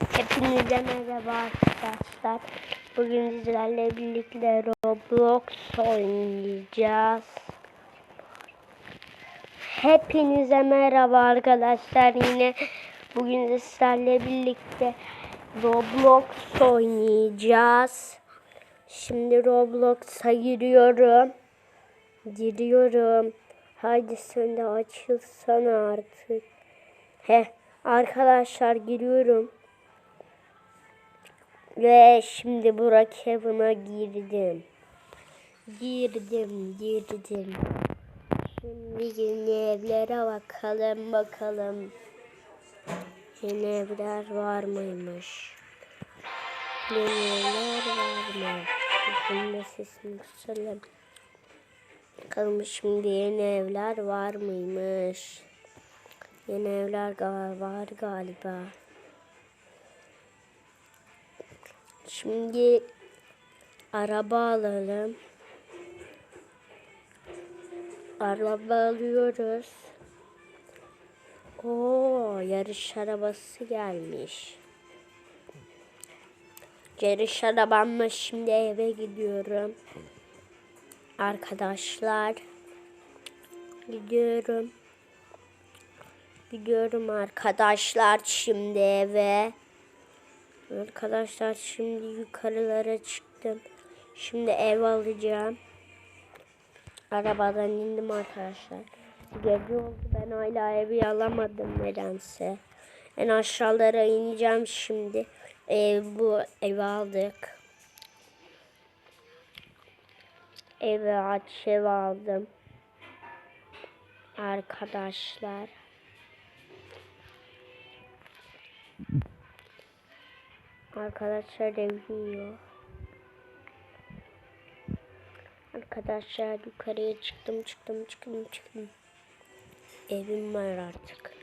Hepinize merhaba arkadaşlar. Bugün sizlerle birlikte Roblox oynayacağız. Hepinize merhaba arkadaşlar. Yine bugün sizlerle birlikte Roblox oynayacağız. Şimdi Roblox'a giriyorum. Giriyorum. Haydi sen de açılsana artık. He arkadaşlar giriyorum. Ve şimdi Burak Heaven'a girdim. Girdim, girdim. Şimdi yeni evlere bakalım bakalım. Yeni evler var mıymış? Yeni evler var mı? De sesini kısalım. Bakalım şimdi yeni evler var mıymış? Yeni evler var galiba. Şimdi araba alalım. Araba alıyoruz. Oo, yarış arabası gelmiş. Yarış arabamla şimdi eve gidiyorum. Arkadaşlar. Gidiyorum. Gidiyorum arkadaşlar şimdi eve. Arkadaşlar şimdi yukarılara çıktım. Şimdi ev alacağım. Arabadan indim arkadaşlar. Gece oldu ben hala evi alamadım nedense. En aşağılara ineceğim şimdi. Ev bu evi aldık. Evi aç ev aldım. Arkadaşlar. Arkadaşlar ev yiyor. Arkadaşlar yukarıya çıktım çıktım çıktım çıktım. Evim var artık.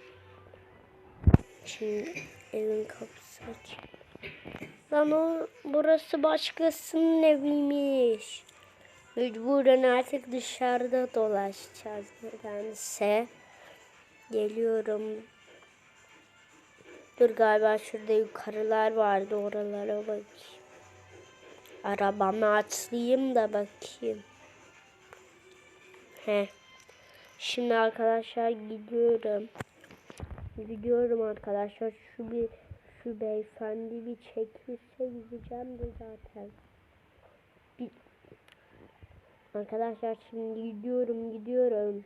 Şimdi evin kapısı açık. Lan o burası başkasının eviymiş. Mecburen artık dışarıda dolaşacağız nedense. Geliyorum. Dur galiba şurada yukarılar vardı oralara bakayım. Arabamı açlayayım da bakayım. He. Şimdi arkadaşlar gidiyorum. Gidiyorum arkadaşlar. Şu bir şu beyefendi bir çekilse gideceğim de zaten. Arkadaşlar şimdi gidiyorum gidiyorum.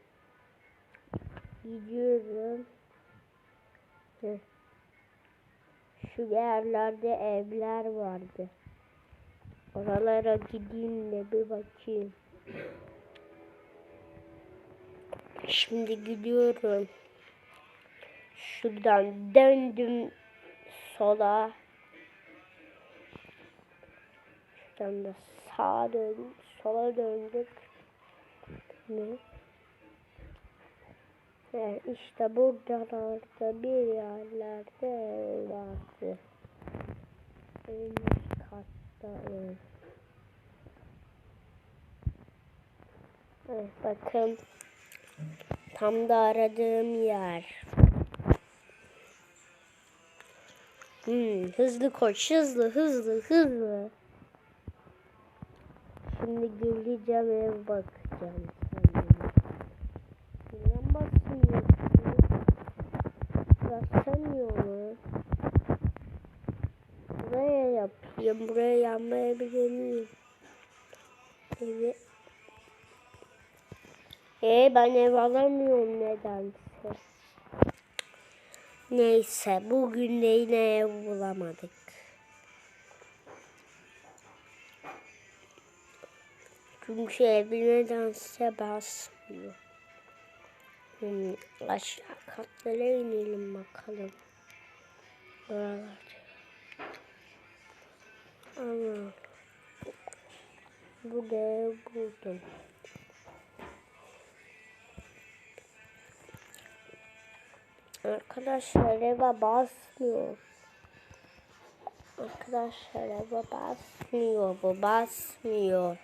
Gidiyorum. Heh. Şu yerlerde evler vardı. Oralara gideyim de bir bakayım. Şimdi gidiyorum. Şuradan döndüm sola. Şuradan da sağa dön, sola döndük. Ne? Evet, işte buralarda bir yerlerde vardı. En üst katta ev. Evet, bakın. Tam da aradığım yer. Hmm, hızlı koş, hızlı, hızlı, hızlı. Şimdi geleceğim ev bakacağım. Basamıyor mu? Buraya yapayım. Buraya yanmayabilir miyim? Evet. Ee, ben ev alamıyorum nedense. Neyse bugün de yine ev bulamadık. Çünkü ev nedense basmıyor. Hmm, aşağı katlara inelim bakalım. Buralar. Ama burada ev buldum. Arkadaşlar eve basmıyor. Arkadaşlar eve basmıyor. Bu basmıyor.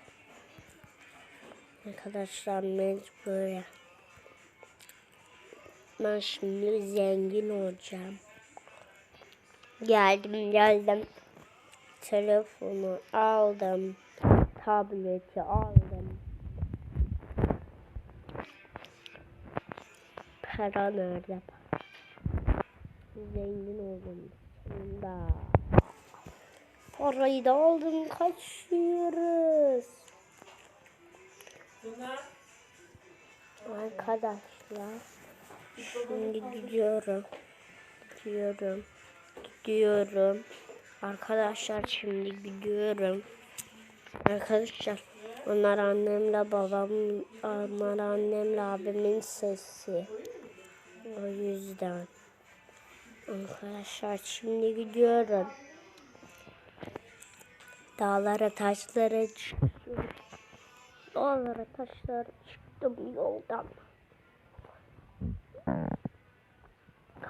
Arkadaşlar mecbur. Ben şimdi zengin olacağım. Geldim geldim. Telefonu aldım. Tableti aldım. Para nerede? Zengin oldum. Sonunda. Parayı da aldım. Kaçıyoruz. Arkadaşlar. Şimdi gidiyorum. Gidiyorum. Gidiyorum. Arkadaşlar şimdi gidiyorum. Arkadaşlar onlar annemle babam, onlar annemle abimin sesi. O yüzden. Arkadaşlar şimdi gidiyorum. Dağlara taşlara çıktım. Dağlara taşlara çıktım yoldan.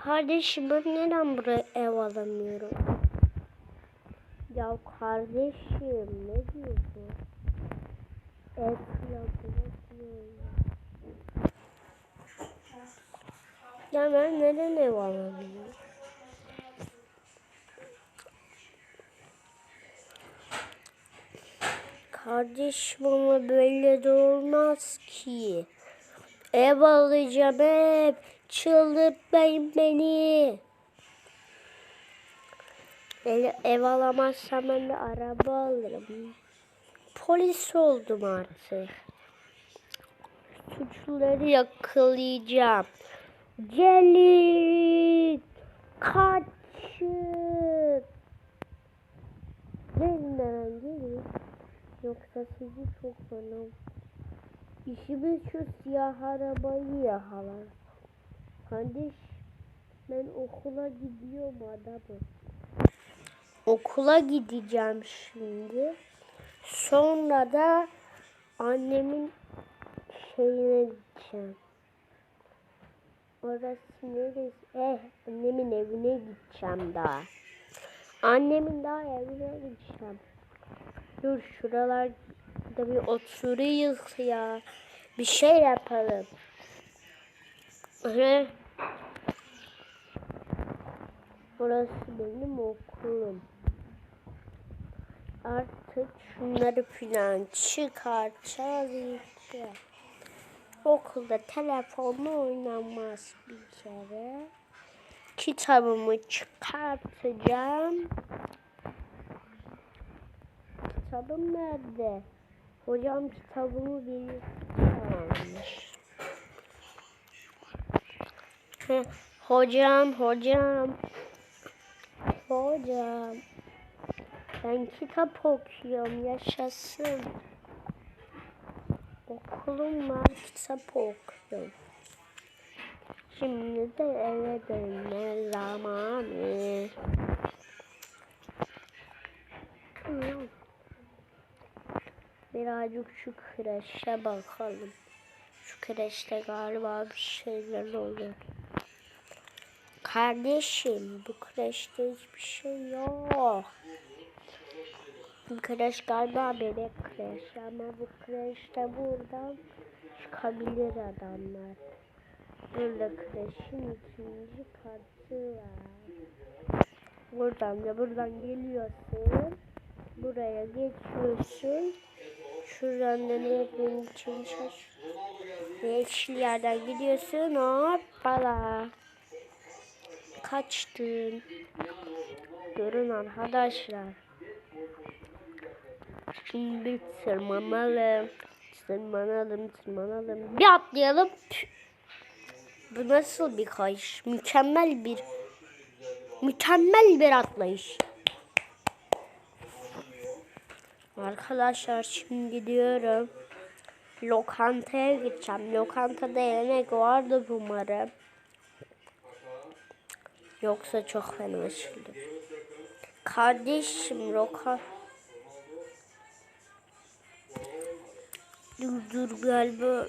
Kardeşim ben neden buraya ev alamıyorum? Ya kardeşim ne diyorsun? Ev yapıyorum. Ya ben neden ev alamıyorum? Kardeşim ama böyle de olmaz ki. Ev alacağım ev. Çıldırtmayın beni. Ev, ev alamazsam ben de araba alırım. Polis oldum artık. Suçluları yakalayacağım. Gelin. Kaçın. Hemen gelin. Yoksa sizi çok fena. İşimiz şu siyah arabayı yakalar. Kardeş ben okula gidiyorum adamım. Okula gideceğim şimdi. Sonra da annemin şeyine gideceğim. Orası neresi? Eh annemin evine gideceğim daha. Annemin daha evine gideceğim. Dur şuralarda bir oturayım ya. Bir şey yapalım. Hı. Burası benim okulum. Artık şunları filan çıkartacağız. Okulda telefonla oynanmaz bir kere. Kitabımı çıkartacağım. Kitabım nerede? Hocam kitabımı bir almış. Hocam, hocam. Hocam. Ben kitap okuyorum, yaşasın. Okulum var, kitap okuyorum. Şimdi de eve dönme zamanı. Birazcık şu kreşe bakalım. Şu kreşte galiba bir şeyler olur. Kardeşim bu kreşte hiçbir şey yok. Bu kreş galiba bebek kreş ama bu kreşte buradan çıkabilir adamlar. Burada kreşin ikinci katı var. Buradan da buradan geliyorsun. Buraya geçiyorsun. Şuradan da nereden için şaş. Yeşil yerden gidiyorsun. Hoppala. Kaçtın. Durun arkadaşlar. Şimdi tırmanalım. Tırmanalım, tırmanalım. Bir atlayalım. Bu nasıl bir kayış? Mükemmel bir mükemmel bir atlayış. Arkadaşlar şimdi gidiyorum. Lokantaya gideceğim. Lokantada yemek vardı umarım. Yoksa çok fena açılır. Kardeşim loka... Dur dur galiba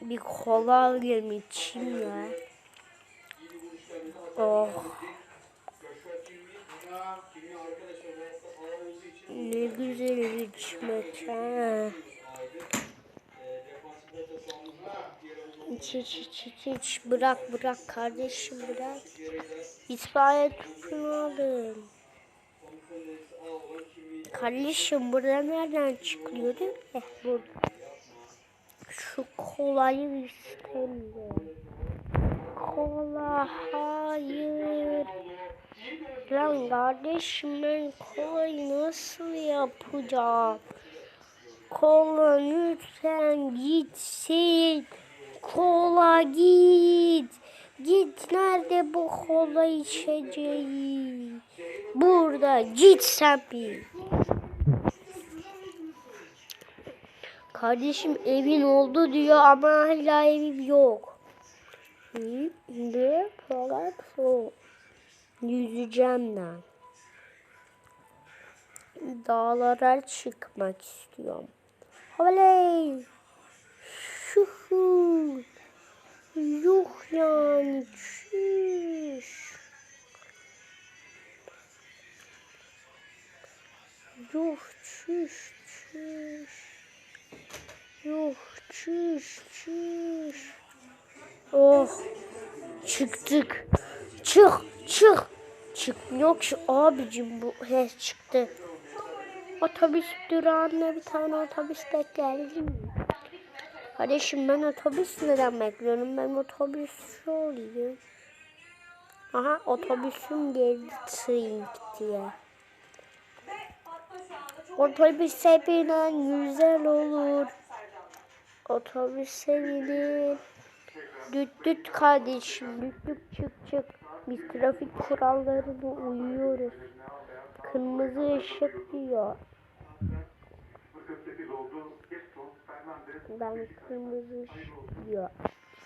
bir kola alayım içeyim ya. Oh. Ne güzel içmek ha. İç iç iç iç iç. Bırak bırak kardeşim bırak. Tüpünü alın. Kardeşim burada nereden çıkıyor değil mi? Eh, burada. Şu kolayı istemiyorum. Kola hayır. Lan kardeşim ben kolayı nasıl yapacağım? Kola lütfen gitsin. Kola git. Git nerede bu kola içeceği? Burada git sen bir. Kardeşim evin oldu diyor ama hala evim yok. Ne falan o. Yüzeceğim ben. Dağlara çıkmak istiyorum. Oley! Şuhu! Yuh yani çüş. Yuh çüş çüş. Yuh çüş çüş. Oh! Çıktık. Çık çık. Çıkmıyor ki abicim bu. He çıktı. Otobüs durağına bir tane otobüs de geldi? Kardeşim ben otobüs neden bekliyorum? Ben otobüsçü olayım. Aha otobüsüm geldi Twink diye. Otobüse binen güzel olur. Otobüse binin. Düt düt kardeşim düt düt çık çık. Biz trafik kurallarına uyuyoruz. Kırmızı ışık diyor. Bu 48 oldu. Gaston, Fernandez, Ben kırmızı diyor.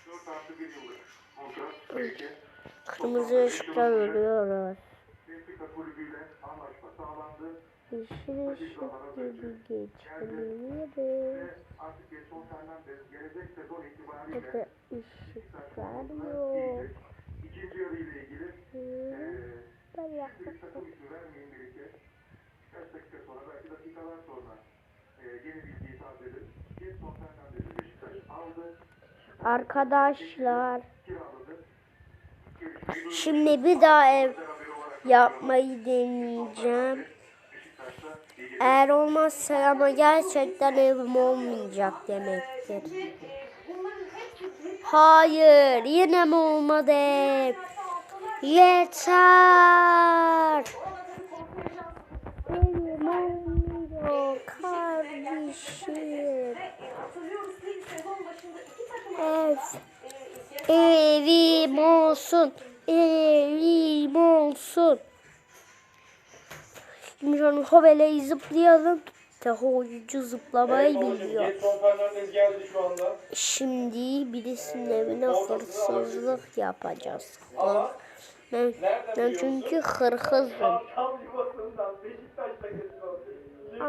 4 artı 1 yıllık kontrat süreci. Kırmızı ışıkta ölüyoruz. Yeşil ışık gibi geçmeliyiz. Burada ışıklar yok. ikinci yarı ile ilgili Hı, eee Ben. Birkaç dakika sonra, belki dakikalar sonra eee yeni bilgiyi taze edip Arkadaşlar şimdi bir daha ev yapmayı deneyeceğim. Eğer olmazsa ama gerçekten evim olmayacak demektir. Hayır yine mi olmadı? Yeter. Evim olmuyor kardeşim. Ev. Evim olsun. Evim olsun. Şimdi şöyle hobeleyi zıplayalım. Taho oyuncu zıplamayı biliyor. Şu anda. Şimdi birisinin evine hırsızlık yapacağız. Ama Ben, ben çünkü hırhızım. tam yuvasından Beşiktaş'ta.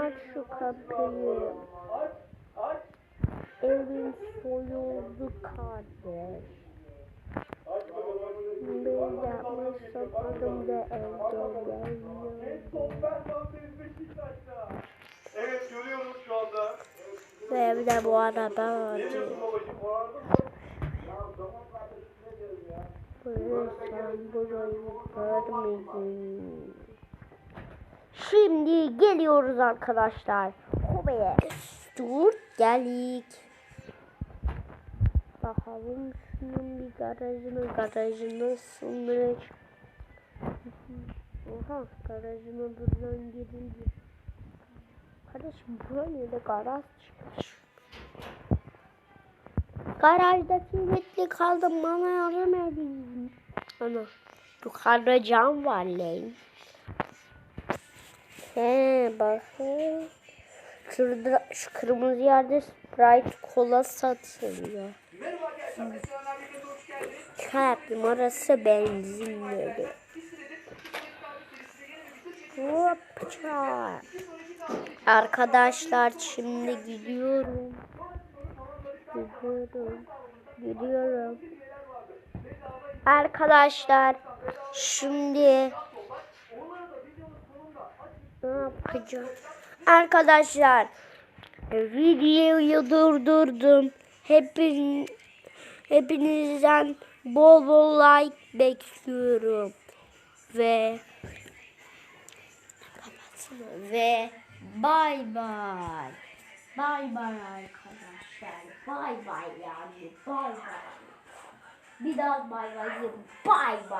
Aç şu kapıyı. Evim soyuldu kardeş. Ben yapmışsam adım da evde geliyor. Getson Fernandez Beşiktaş'ta. Evet görüyoruz şu anda. Ve evde bu araba? Morardın mı? Sen burayı görmedin. Şimdi geliyoruz arkadaşlar. Hobeye. Dur geldik. Bakalım şunun bir garajına garajına sınır. Oha garajına buradan girince. Kardeşim buraya da garaj çıkmış. Garajda kilitli kaldım bana yardım edin. Ana yukarıda cam var lan. He bakın. Şurada şu kırmızı yerde Sprite kola satılıyor. Kalbim orası benzin yeri. Hopça. Arkadaşlar şimdi gidiyorum. Gidiyorum. Gidiyorum. Arkadaşlar şimdi ne yapacağım? Arkadaşlar videoyu durdurdum. Hepin Hepinizden bol bol like bekliyorum. Ve ve bay bay. Bay bay arkadaşlar. Bay bay yani. Bay bay. Bir daha bay bay. Bay bay.